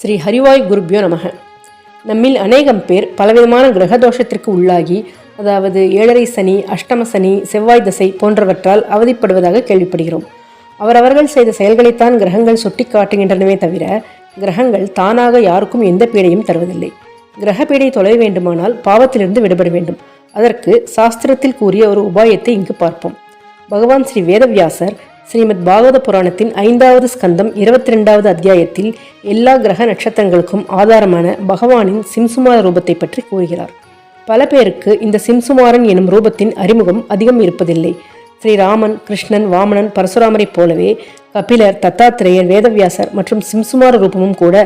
ஸ்ரீ ஹரிவாய் குருப்யோ நமக. நம்மில் அநேகம் பேர் பலவிதமான கிரக தோஷத்திற்கு உள்ளாகி அதாவது ஏழரை சனி அஷ்டம சனி செவ்வாய் தசை போன்றவற்றால் அவதிப்படுவதாக கேள்விப்படுகிறோம். அவரவர்கள் செய்த செயல்களைத்தான் கிரகங்கள் சுட்டி காட்டுகின்றனவே தவிர கிரகங்கள் தானாக யாருக்கும் எந்த பீடையும் தருவதில்லை. கிரக பீடை தொலைய வேண்டுமானால் பாவத்திலிருந்து விடுபட வேண்டும். அதற்கு சாஸ்திரத்தில் கூறிய ஒரு உபாயத்தை இங்கு பார்ப்போம். பகவான் ஸ்ரீ வேதவியாசர் ஸ்ரீமத் பாகவத புராணத்தின் ஐந்தாவது ஸ்கந்தம் இருபத்தி ரெண்டாவது அத்தியாயத்தில் எல்லா கிரக நட்சத்திரங்களுக்கும் ஆதாரமான பகவானின் சிம்சுமார ரூபத்தை பற்றி கூறுகிறார். பல பேருக்கு இந்த சிம்சுமாரன் எனும் ரூபத்தின் அறிமுகம் அதிகம் இருப்பதில்லை. ஸ்ரீராமன் கிருஷ்ணன் வாமனன் பரசுராமரைப் போலவே கபிலர் தத்தாத்திரேயர் வேதவியாசர் மற்றும் சிம்சுமார ரூபமும் கூட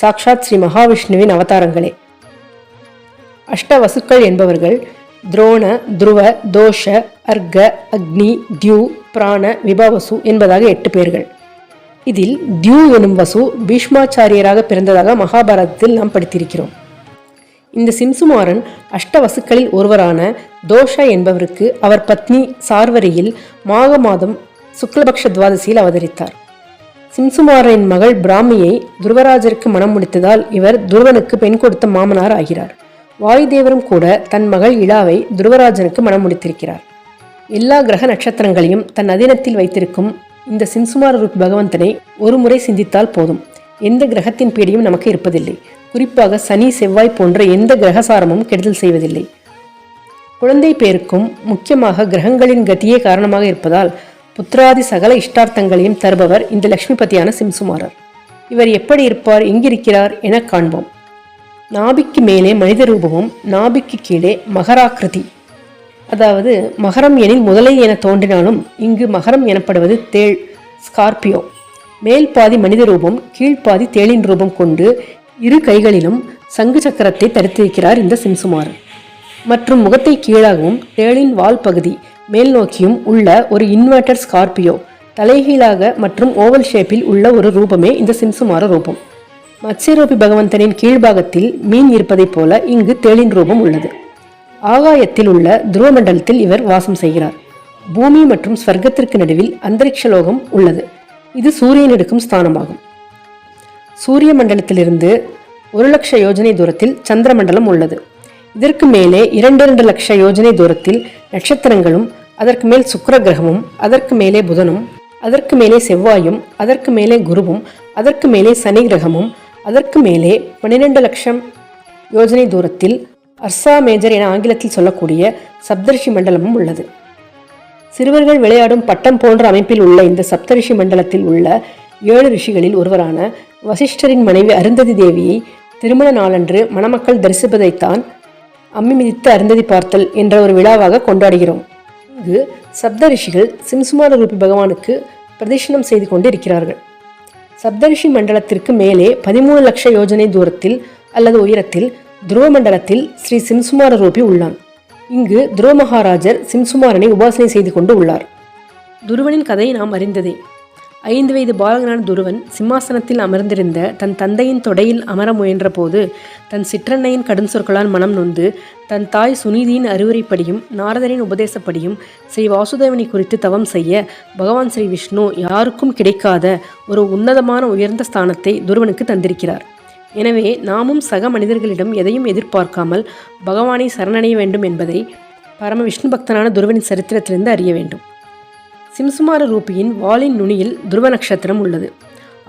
சாக்ஷாத் ஸ்ரீ மகாவிஷ்ணுவின் அவதாரங்களே. அஷ்டவசுக்கள் என்பவர்கள் துரோண துருவ தோஷ அர்க்க அக்னி தியூ பிராண விபாவசு என்பதாக எட்டு பேர்கள். இதில் தியூ எனும் வசு பீஷ்மாச்சாரியராக பிறந்ததாக மகாபாரதத்தில் நாம் படித்திருக்கிறோம். இந்த சிம்சுமாரன் அஷ்டவசுக்களில் ஒருவரான தோஷ என்பவருக்கு அவர் பத்னி சார்வரியில் மாக மாதம் சுக்லபக்ஷ துவாதசியில் அவதரித்தார். சிம்சுமாரனின் மகள் பிராமியை துருவராஜருக்கு மனம் முடித்ததால் இவர் துருவனுக்கு பெண் கொடுத்த மாமனார் ஆகிறார். வாயுதேவரும் கூட தன் மகள் இலாவை துருவராஜனுக்கு மனம் முடித்திருக்கிறார் எல்லா கிரக நட்சத்திரங்களையும் தன் அதீனத்தில் வைத்திருக்கும் இந்த சிம்சுமார ரூப் பகவந்தனை ஒரு முறை சிந்தித்தால் போதும். எந்த கிரகத்தின் பீடியும் நமக்கு இருப்பதில்லை. குறிப்பாக சனி செவ்வாய் போன்ற எந்த கிரகசாரமும் கெடுதல் செய்வதில்லை. குழந்தை பேருக்கும் முக்கியமாக கிரகங்களின் கதியே காரணமாக இருப்பதால் புத்திராதி சகல இஷ்டார்த்தங்களையும் தருபவர் இந்த லட்சுமிபதியான சிம்சுமாரர் இவர் எப்படி இருப்பார் எங்கிருக்கிறார் என காண்போம். நாபிக்கு மேலே மனித ரூபமும் நாபிக்கு கீழே மகராக்கிருதி. அதாவது மகரம் எனில் முதலை என தோன்றினாலும் இங்கு மகரம் எனப்படுவது தேள் ஸ்கார்பியோ. மேல் பாதி மனித ரூபம் கீழ்ப்பாதி தேளின் ரூபம் கொண்டு இரு கைகளிலும் சங்கு சக்கரத்தை தரித்திருக்கிறார் இந்த சிம்சுமார். மற்றும் முகத்தை கீழாகவும் தேளின் வால் பகுதி மேல் நோக்கியும் உள்ள ஒரு இன்வெர்டர் ஸ்கார்பியோ தலைகீழாக மற்றும் ஓவல் ஷேப்பில் உள்ள ஒரு ரூபமே இந்த சிம்சுமார ரூபம். மத்ஸ்யரூபி பகவந்தனின் கீழ்பாகத்தில் மீன் இருப்பதைப் போல இங்கு தேளின் ரூபம் உள்ளது. ஆகாயத்தில் உள்ள துருவமண்டலத்தில் இவர் வாசம் செய்கிறார். பூமி மற்றும் ஸ்வர்க்கத்திற்கு நடுவில் அந்தரிக்ஷலோகம் உள்ளது. இது சூரியன் எடுக்கும் ஸ்தானமாகும். சூரிய மண்டலத்திலிருந்து ஒரு லட்ச யோஜனை தூரத்தில் சந்திரமண்டலம் உள்ளது. இதற்கு மேலே இரண்டு இரண்டு லட்ச யோஜனை தூரத்தில் நட்சத்திரங்களும் அதற்கு மேல் சுக்கர கிரகமும் அதற்கு மேலே புதனும் அதற்கு மேலே செவ்வாயும் அதற்கு மேலே குருவும் அதற்கு மேலே சனி கிரகமும் அதற்கு மேலே பன்னிரெண்டு லட்சம் யோஜனை தூரத்தில் அர்சா மேஜர் என ஆங்கிலத்தில் சொல்லக்கூடிய சப்தரிஷி மண்டலமும் உள்ளது. சிறுவர்கள் விளையாடும் பட்டம் போன்ற அமைப்பில் உள்ள இந்த சப்தரிஷி மண்டலத்தில் உள்ள ஏழு ரிஷிகளில் ஒருவரான வசிஷ்டரின் மனைவி அருந்ததி தேவியை திருமண நாளன்று மணமக்கள் தரிசிப்பதைத்தான் அம்மி மிதித்து அருந்ததி பார்த்தல் என்ற ஒரு விழாவாக கொண்டாடுகிறோம். இங்கு சப்த ரிஷிகள் சிம்சுமார ரூபி பகவானுக்கு பிரதிஷனம் செய்து கொண்டு இருக்கிறார்கள் சப்தரிஷி மண்டலத்திற்கு மேலே பதிமூணு லட்ச யோஜனை தூரத்தில் அல்லது உயரத்தில் துருவ மண்டலத்தில் ஸ்ரீ சிம்சுமார ரூபி உள்ளான். இங்கு துருவ மகாராஜர் சிம்சுமாரனை உபாசனை செய்து கொண்டு உள்ளார். துருவனின் கதை நாம் அறிந்ததே. ஐந்து வயது பாலகனான துருவன் சிம்மாசனத்தில் அமர்ந்திருந்த தன் தந்தையின் தொடையில் அமர முயன்றபோது தன் சிற்றன்னையின் கடும் சொற்களால் மனம் நொந்து தன் தாய் சுனிதியின் அறிவுரைப்படியும் நாரதரின் உபதேசப்படியும் ஸ்ரீ வாசுதேவனை குறித்து தவம் செய்ய பகவான் ஸ்ரீ விஷ்ணு யாருக்கும் கிடைக்காத ஒரு உன்னதமான உயர்ந்த ஸ்தானத்தை துருவனுக்கு தந்திருக்கிறார். எனவே நாமும் சக மனிதர்களிடம் எதையும் எதிர்பார்க்காமல் பகவானை சரணடைய வேண்டும் என்பதை பரம விஷ்ணு பக்தனான துருவனின் சரித்திரத்திலிருந்து அறிய வேண்டும். சிம்சுமார ரூபியின் வாளின் நுனியில் துருவ நட்சத்திரம் உள்ளது.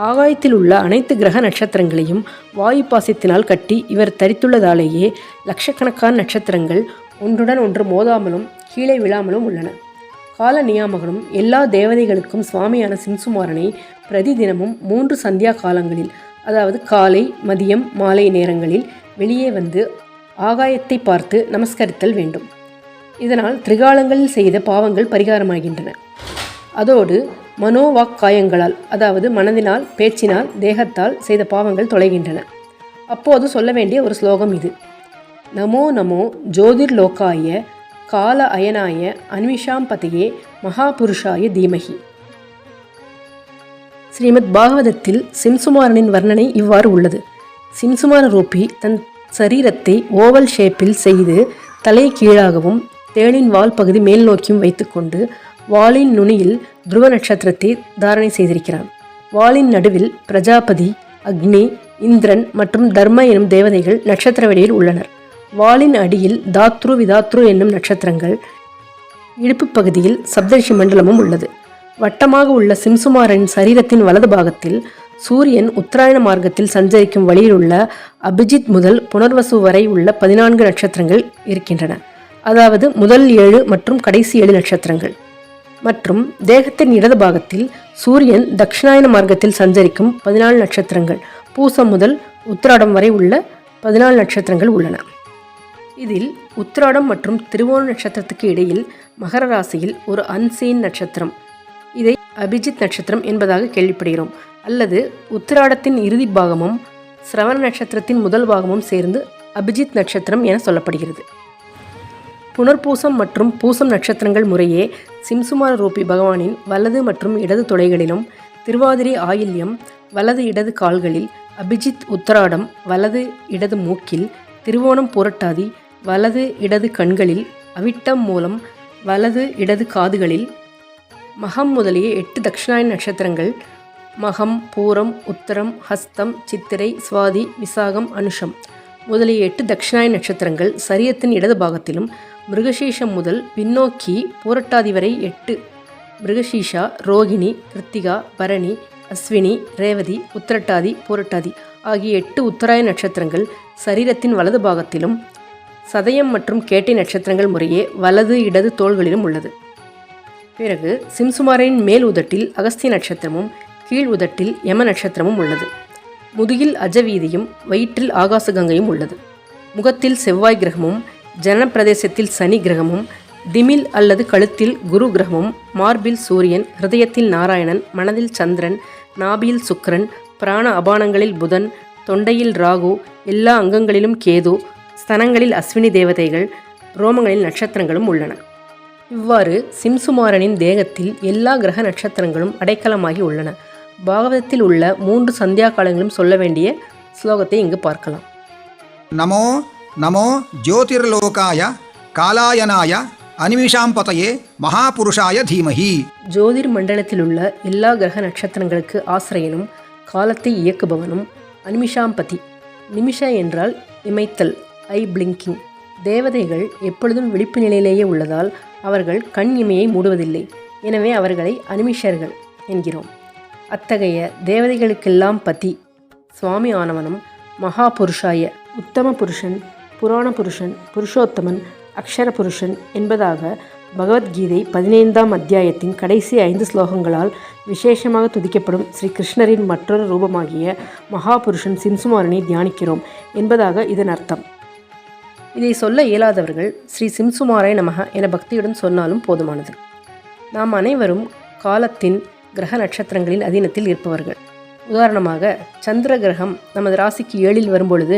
ஆகாயத்தில் உள்ள அனைத்து கிரக நட்சத்திரங்களையும் வாயு பாசத்தினால் கட்டி இவர் தரித்துள்ளதாலேயே லட்சக்கணக்கான நட்சத்திரங்கள் ஒன்றுடன் ஒன்று மோதாமலும் கீழே விழாமலும் உள்ளன. கால நியாமகனும் எல்லா தேவதைகளுக்கும் சுவாமியான சிம்சுமாரனை பிரதி தினமும் மூன்று சந்தியா காலங்களில் அதாவது காலை மதியம் மாலை நேரங்களில் வெளியே வந்து ஆகாயத்தை பார்த்து நமஸ்கரித்தல் வேண்டும். இதனால் திரிகாலங்களில் செய்த பாவங்கள் பரிகாரமாகின்றன. அதோடு மனோவாக்காயங்களால் அதாவது மனதினால் பேச்சினால் தேகத்தால் செய்த பாவங்கள் தொலைகின்றன. அப்போது சொல்ல வேண்டிய ஒரு ஸ்லோகம் இது. நமோ நமோ ஜோதிர்லோகாய கால அயனாய அன்விஷாம் பதையே மகாபுருஷாய தீமகி. ஸ்ரீமத் பாகவதத்தில் சிம்சுமாரனின் வர்ணனை இவ்வாறு உள்ளது. சிம்சுமார ரூபி தன் சரீரத்தை ஓவல் ஷேப்பில் செய்து தலை கீழாகவும் தேளின் வால் பகுதி மேல் நோக்கியும் வைத்துக்கொண்டு வாளின் நுனியில் துருவ நட்சத்திரத்தை தாரணை செய்திருக்கிறான். வாளின் நடுவில் பிரஜாபதி அக்னி இந்திரன் மற்றும் தர்ம எனும் தேவதைகள் நட்சத்திர வெளியில் உள்ளனர். வாளின் அடியில் தாத்ரு விதாத்ரு என்னும் நட்சத்திரங்கள் இடுப்பு பகுதியில் சப்தரிஷி மண்டலமும் உள்ளது. வட்டமாக உள்ள சிம்சுமாரின் சரீரத்தின் வலது பாகத்தில் சூரியன் உத்தராயண மார்க்கத்தில் சஞ்சரிக்கும் வழியில் உள்ள அபிஜித் முதல் புனர்வசு வரை உள்ள பதினான்கு நட்சத்திரங்கள் இருக்கின்றன. அதாவது முதல் ஏழு மற்றும் கடைசி ஏழு நட்சத்திரங்கள். மற்றும் தேகத்தின் இடது பாகத்தில் சூரியன் தட்சிணாயன மார்க்கத்தில் சஞ்சரிக்கும் பதினாலு நட்சத்திரங்கள். பூசம் முதல் உத்திராடம் வரை உள்ள பதினாலு நட்சத்திரங்கள் உள்ளன. இதில் உத்திராடம் மற்றும் திருவோண நட்சத்திரத்துக்கு இடையில் மகர ராசியில் ஒரு அன்சீன் நட்சத்திரம். இதை அபிஜித் நட்சத்திரம் என்பதாக கேள்விப்படுகிறோம். அல்லது உத்திராடத்தின் இறுதி பாகமும் சிரவண நட்சத்திரத்தின் முதல் பாகமும் சேர்ந்து அபிஜித் நட்சத்திரம் என சொல்லப்படுகிறது. புனர்பூசம் மற்றும் பூசம் நட்சத்திரங்கள் முறையே சிம்சுமார ரூபி பகவானின் வலது மற்றும் இடது தொலைகளிலும் திருவாதிரை ஆயில்யம் வலது இடது கால்களில் அபிஜித் உத்தராடம் வலது இடது மூக்கில் திருவோணம் புரட்டாதி வலது இடது கண்களில் அவிட்டம் மூலம் வலது இடது காதுகளில் மகம் முதலிய எட்டு தட்சிணாயன் நட்சத்திரங்கள் மகம் பூரம் உத்தரம் ஹஸ்தம் சித்திரை சுவாதி விசாகம் அனுஷம். முதலிய எட்டு தட்சிணாயன நட்சத்திரங்கள் சரியத்தின் இடது பாகத்திலும் மிருகசீஷம் முதல் பின்னோக்கி பூரட்டாதி வரை எட்டு. மிருகசீஷா ரோகிணி கிருத்திகா பரணி அஸ்வினி ரேவதி உத்திரட்டாதி பூரட்டாதி ஆகிய எட்டு உத்தராய நட்சத்திரங்கள் சரீரத்தின் வலது பாகத்திலும் சதயம் மற்றும் கேட்டை நட்சத்திரங்கள் முறையே வலது இடது தோள்களிலும் உள்ளது. பிறகு சிம்சுமாரின் மேல் உதட்டில் அகஸ்திய நட்சத்திரமும் கீழ் உதட்டில் யம நட்சத்திரமும் உள்ளது. முதுகில் அஜவீதியும் வயிற்றில் ஆகாசகங்கையும் உள்ளது. முகத்தில் செவ்வாய் கிரகமும் ஜனப்பிரதேசத்தில் சனி கிரகமும் திமில் அல்லது கழுத்தில் குரு கிரகமும் மார்பில் சூரியன் ஹிருதயத்தில் நாராயணன் மனதில் சந்திரன் நாபியில் சுக்கரன் பிராண அபானங்களில் புதன் தொண்டையில் ராகு எல்லா அங்கங்களிலும் கேது ஸ்தனங்களில் அஸ்வினி தேவதைகள் ரோமங்களில் நட்சத்திரங்களும் உள்ளன. இவ்வாறு சிம்சுமாரனின் தேகத்தில் எல்லா கிரக நட்சத்திரங்களும் அடைக்கலமாகி உள்ளன. பாகவதத்தில் உள்ள மூன்று சந்தியா காலங்களும் சொல்ல வேண்டிய ஸ்லோகத்தை இங்கு பார்க்கலாம். நமோ நமோ ஜோதிர்லோகாய காலாயனாய அனிமிஷாம்பதையே மகாபுருஷாய தீமஹி. ஜோதிர் மண்டலத்தில் உள்ள எல்லா கிரக நட்சத்திரங்களுக்கு ஆசிரியனும் காலத்தை இயக்குபவனும் அனிமிஷாம்பதி நிமிஷ என்றால் இமைத்தல் ஐ பிளிங்கிங். தேவதைகள் எப்பொழுதும் விழிப்பு நிலையிலேயே உள்ளதால் அவர்கள் கண் இமையை மூடுவதில்லை. எனவே அவர்களை அனிமிஷர்கள் என்கிறோம். அத்தகைய தேவதைகளுக்கெல்லாம் பதி. சுவாமி ஆனவனும் மகாபுருஷாய உத்தம புருஷன் புராண புருஷன் புருஷோத்தமன் அக்ஷர புருஷன் என்பதாக பகவத்கீதை பதினைந்தாம் அத்தியாயத்தின் கடைசி ஐந்து ஸ்லோகங்களால் விசேஷமாக துதிக்கப்படும் ஸ்ரீ கிருஷ்ணரின் மற்றொரு ரூபமாகிய மகாபுருஷன் சிம்சுமாரனை தியானிக்கிறோம் என்பதாக இதன் அர்த்தம். இதை சொல்ல இயலாதவர்கள் ஸ்ரீ சிம்சுமாரை நமக என பக்தியுடன் சொன்னாலும் போதுமானது. நாம் அனைவரும் காலத்தின் கிரக நட்சத்திரங்களின் அதீனத்தில் இருப்பவர்கள். உதாரணமாக சந்திர கிரகம் நமது ராசிக்கு ஏழில் வரும்பொழுது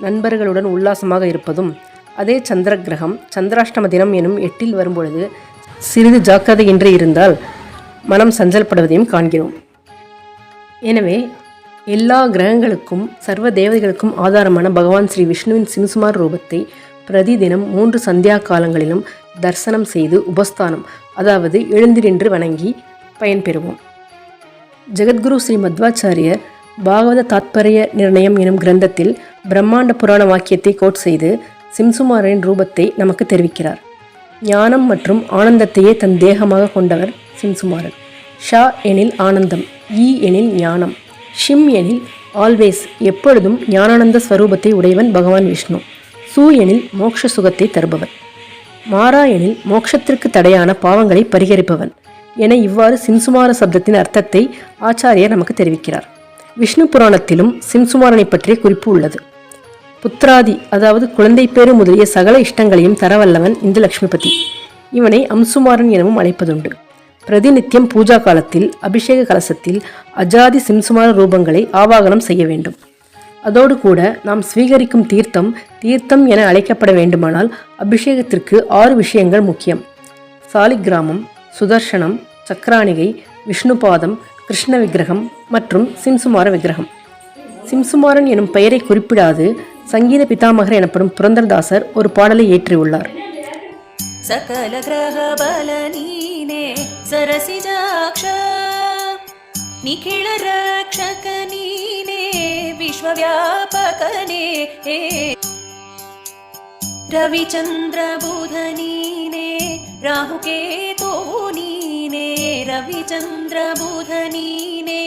நண்பர்களுடன் உல்லாசமாக இருப்பதும் அதே சந்திர கிரகம் சந்திராஷ்டம தினம் எனும் எட்டில் வரும்பொழுது சிறிது ஜாக்கிரதையின்றி இருந்தால் மனம் சஞ்சல்படுவதையும் காண்கிறோம். எனவே எல்லா கிரகங்களுக்கும் சர்வ தேவதைகளுக்கும் ஆதாரமான பகவான் ஸ்ரீ விஷ்ணுவின் சிம்சுமார் ரூபத்தை பிரதிதினம் மூன்று சந்தியா காலங்களிலும் தரிசனம் செய்து உபஸ்தானம் அதாவது எழுந்திரின்று வணங்கி பயன்பெறுவோம். ஜெகத்குரு ஸ்ரீ மத்வாச்சாரியர் பாகவத தாத்பரிய நிர்ணயம் எனும் கிரந்தத்தில் பிரம்மாண்ட புராண வாக்கியத்தை கோட் செய்து சிம்சுமாரின் ரூபத்தை நமக்கு தெரிவிக்கிறார். ஞானம் மற்றும் ஆனந்தத்தையே தன் தேகமாக கொண்டவர் சிம்சுமாரன். ஷா எனில் ஆனந்தம் ஈ எனில் ஞானம் ஷிம் எனில் ஆல்வேஸ் எப்பொழுதும் ஞானானந்த ஸ்வரூபத்தை உடையவன் பகவான் விஷ்ணு சூ எனில் மோட்ச சுகத்தை தருபவன் மாறா எனில் மோட்சத்திற்கு தடையான பாவங்களை பரிகரிப்பவன் என இவ்வாறு சிம்சுமார சப்தத்தின் அர்த்தத்தை ஆச்சாரியர் நமக்கு தெரிவிக்கிறார். விஷ்ணு புராணத்திலும் சிம்சுமாரனை பற்றிய குறிப்பு உள்ளது. புத்திராதி அதாவது குழந்தை பேறு முதலிய சகல இஷ்டங்களையும் தரவல்லவன் இந்த லக்ஷ்மிபதி இவனை அம்சுமாரன் எனவும் அழைப்பதுண்டு. பிரதிநித்தியம் பூஜா காலத்தில் அபிஷேக கலசத்தில் அஜாதி சிம்சுமார ரூபங்களை ஆவாகனம் செய்ய வேண்டும். அதோடு கூட நாம் ஸ்வீகரிக்கும் தீர்த்தம் தீர்த்தம் என அழைக்கப்பட வேண்டுமானால் அபிஷேகத்திற்கு ஆறு விஷயங்கள் முக்கியம். சாலிகிராமம் சுதர்சனம் சக்கராணிகை விஷ்ணுபாதம் கிருஷ்ண விக்கிரகம் மற்றும் சிம்சுமார விக்கிரகம். சிம்சுமாரன் எனும் பெயரை குறிப்பிடாது சங்கீத பிதாமகர் எனப்படும் புரந்தரதாசர் ஒரு பாடலை இயற்றியுள்ளார் சகல கிரக பல நீனே சரசிஜாக்ஷ நிகிழ ரக்ஷக நீனே விஸ்வவியாபகனே ಹೇ ರವಿಚಂದ್ರ ಬುಧ ನೀನೇ ರಾಹುಕೇತೋ ನೀನೇ ರವಿಚಂದ್ರ ಬುಧ ನೀನೇ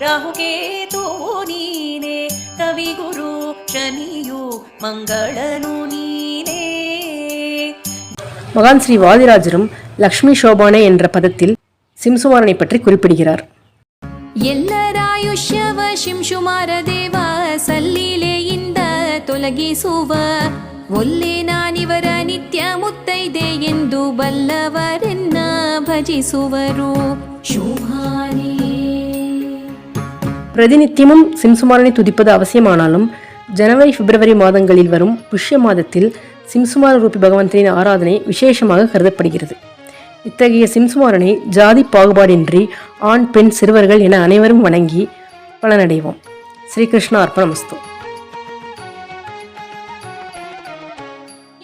ರಾಹುಕೇತೋ ನೀನೇ ಕವಿಗುರು ಶನಿಯು ಮಂಗಳನು ನೀನೇ மகான் ஸ்ரீ வாதிராஜரும் லக்ஷ்மி சோபானே என்ற பதத்தில் சிம்சுமாரனை பற்றி குறிப்பிடுகிறார் ಎಲ್ಲರಾಯುಷ್ಯವ ಶಿಂಶುಮಾರ ದೇವ ಸಲ್ಲೀಲೆಯಿಂದ ತೊಲಗಿಸುವ ಒಲ್ಲೆ ನಾನಿವರ ನಿತ್ಯ ಮುತ್ತೈದೆ ಎಂದು ಬಲ್ಲವರೆನ್ನ ಭಜಿಸುವರು ಶುಭಾನೇ பிரதிநித்தியமும் சிம்சுமாரனை துதிப்பது அவசியமானாலும் ஜனவரி பிப்ரவரி மாதங்களில் வரும் புஷ்ய மாதத்தில் சிம்சுமார ரூபி பகவந்தனின் ஆராதனை விசேஷமாக கருதப்படுகிறது இத்தகைய சிம்சுமாரனை ஜாதி பாகுபாடின்றி ஆண் பெண் சிறுவர்கள் என அனைவரும் வணங்கி பலனடைவோம் ஸ்ரீகிருஷ்ண அர்ப்பணமஸ்து